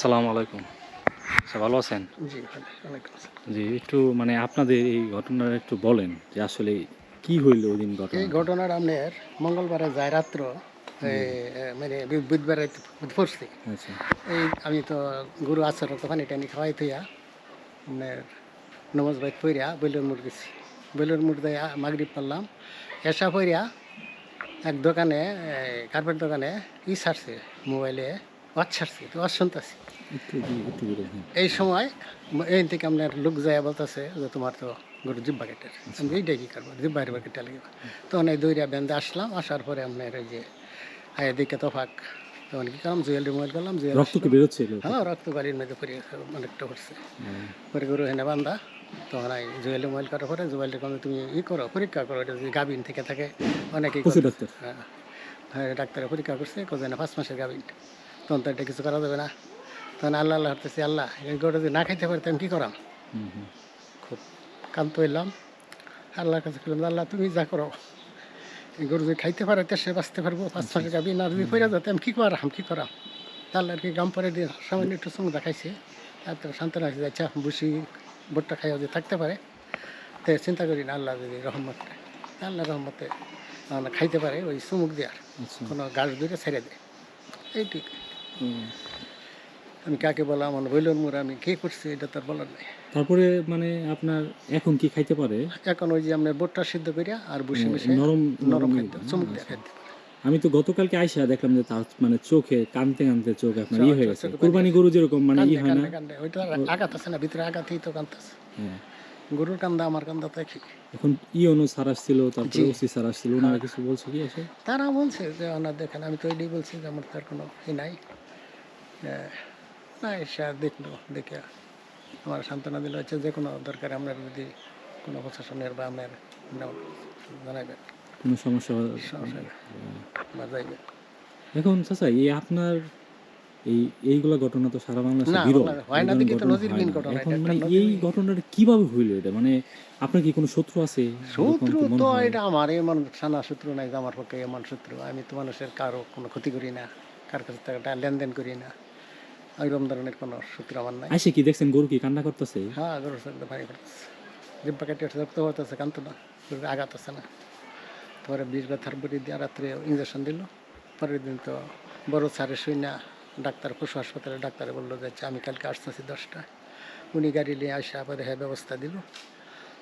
আসসালামু আলাইকুম। আচ্ছা ভালো আছেন? জি একটু মানে আপনাদের এই ঘটনাটা একটু বলেন যে আসলে কি হইল ওই দিন ঘটনা? এই ঘটনার আপনার মঙ্গলবারে যায় রাত্র মানে বুধবারে পড়ছি। আচ্ছা। এই আমি তো গুরু আচরণ তো পানি টানি খাওয়াই থইয়া আপনার নমাজ বাইক পইরা বেলুর মুড় গেছি। বৈলর মুড় দিয়ে মাগরিব পারলাম এসা পইরা এক দোকানে কার্পেট দোকানে ই ছাড়ছে মোবাইলে। ওয়াচ ছাড়ছে তো এই সময় এই থেকে আপনার লোক যায় বলতেছে যে তোমার তো গরু জিব্বা কেটের আমি এইটাই কি করব? কেটে লাগবে। তখন এই বেঁধে আসলাম আসার পরে আপনার যে দিকে তফাক তখন কি করলাম? জুয়েল রক্ত কি বেরোচ্ছিল হ্যাঁ রক্ত গাড়ির মধ্যে পরে অনেকটা পড়ছে। পরে গরু হেনে বান্ধা তখন এই মোবাইল করার পরে জুয়েল কমে তুমি ই করো পরীক্ষা করো এটা যদি গাভিন থেকে থাকে অনেকেই হ্যাঁ। হ্যাঁ ডাক্তারে পরীক্ষা করছে কোথায় না পাঁচ মাসের গাভিন তখন তো এটা কিছু করা যাবে না। তখন আল্লাহ আল্লাহ হাঁটতেছি আল্লাহ। গরু যদি না খাইতে পারতাম কি করাম। খুব কান্ত হইলাম। আল্লাহর কাছে বললাম আল্লাহ তুমি যা করো। গরু যদি খাইতে পারে তো সে বাঁচতে পারব। পাঁচ মাসের গাভি না যদি পড়ে যেতাম কি করাম? কী করাম? আল্লাহ আর কি গাম পরে দিয়ে সামান্য একটু সঙ্গে দেখাইছে। তারপর শান্তনা আছে আচ্ছা বুসি ভুট্টা খাইয়া যদি থাকতে পারে তো চিন্তা করি না আল্লাহ যদি রহমত আল্লাহ রহমতে খাইতে পারে ওই চুমুক দেওয়ার আচ্ছা। কোনো গাছ দূরে ছেড়ে দেয়। এইটুক। আমি কাকে বললাম? আমার বইলর মুড় আমি কে করছি এটা তার বলার নাই। তারপরে মানে আপনার এখন কি খাইতে পারে? এখন ওই যে আপনার বোটটা সিদ্ধ করিয়া আর বসে বসে নরম নরম খাইতে চুমুক দিয়ে খাইতে আমি তো গতকালকে আইসা দেখলাম যে তার মানে চোখে কানতে কানতে চোখ আপনার ই হয়ে গেছে। কুরবানি গরু যেরকম মানে ই হয় না। ওইটা আঘাত আছে না ভিতরে আঘাতই তো কান্দাছে হ্যাঁ। গরুর কান্দা আমার কান্দা তো একই। এখন ই অনু স্যার আসছিল তারপরে ওসি স্যার আসছিল ওনারা কিছু বলছে কি এসে? তারা বলছে যে ওনার দেখেন আমি তো এটাই বলছি যে আমার তার কোনো ই নাই। না এসে দেখল দেখে আমার সান্ত্বনা দিল হচ্ছে যে কোনো দরকার আপনার যদি কোনো প্রশাসনের বা আপনার নাম জানাবেন কোনো সমস্যা সমস্যা। বা যাইবেন এখন চাচা এই আপনার এই এইগুলা ঘটনা তো সারা বাংলাদেশে বিরল। হয় না দেখি তো নজিরবিহীন ঘটনা, এখন মানে এই ঘটনাটা কীভাবে হইল এটা? মানে আপনার কি কোনো শত্রু আছে? শত্রু তো এটা আমার এমন সানা শত্রু নাই যে আমার পক্ষে এমন শত্রু। আমি তো মানুষের কারও কোনো ক্ষতি করি না কার কাছে টাকা লেনদেন করি না। ওইরকম ধরনের কোনো শত্রু আমার নাই। আইসে কি দেখছেন গরু কি কান্না করতেছে? হ্যাঁ গরু সাথে পানি করতেছে। জিব্বা কেটে রক্ত হতেছে কান্ত না। গরুর আঘাত আছে না। তারপরে বিষ ব্যথার বড়ি দিয়ে রাত্রে ইঞ্জেকশন দিল। পরের দিন তো বড় স্যারে শুই না ডাক্তার পশু হাসপাতালে ডাক্তারে বলল যে আচ্ছা, আমি কালকে আসতেছি দশটায়। উনি গাড়ি নিয়ে আসে আবার হ্যাঁ ব্যবস্থা দিল।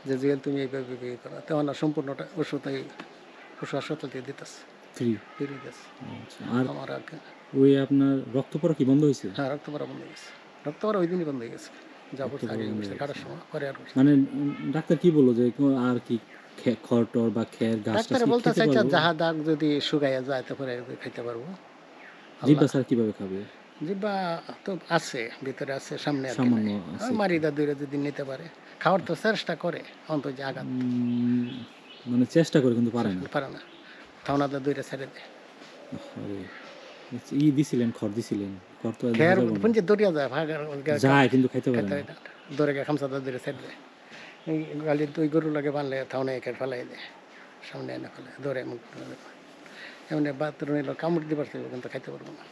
যে জুয়েল তুমি এইভাবে করো। তখন সম্পূর্ণটা ওষুধ ওই পশু হাসপাতাল থেকে দিতেছে। বেরিয়ে গেছে আর আমার ওই আপনার রক্ত পড়া কি বন্ধ হয়েছে? হ্যাঁ রক্ত পড়া বন্ধ হয়ে গেছে। রক্ত পড়া ওই দিনই বন্ধ হয়ে গেছে। মানে ডাক্তার কি বলল যে আর কি খে- খড় টর বা খের গাছ বলতে চাইছে? যাহা দাগ যদি শুকাইয়া যায় তারপরে খাইতে পারব। জিব্বা স্যার কীভাবে খাবে? জিব্বা তো আছে ভিতরে আছে সামনে সামান্য। মারিদা দূরে যদি নিতে পারে। খাওয়ার তো চেষ্টা করে অন্তত যে আঘাত। মানে চেষ্টা করে কিন্তু পারে না। পারে না। থাওনাদা দুইটা ছেড়ে দেয় ই দিছিলেন খড় দিছিলেন। খড় তো। পুঞ্জে দরিয়া যায় ভাগ যায় কিন্তু খাইতে পারে না। দরে গে খামসাদা দূরে ছেড়ে দেয় এই গালি দুই গরু লাগে বানলে থাওনে একে ফেলাই দেয় সামনে এনে ফেলে দরে মুখ এমনি বাথরুমে কামড় দিতে পারছে কিন্তু খাইতে পারব না।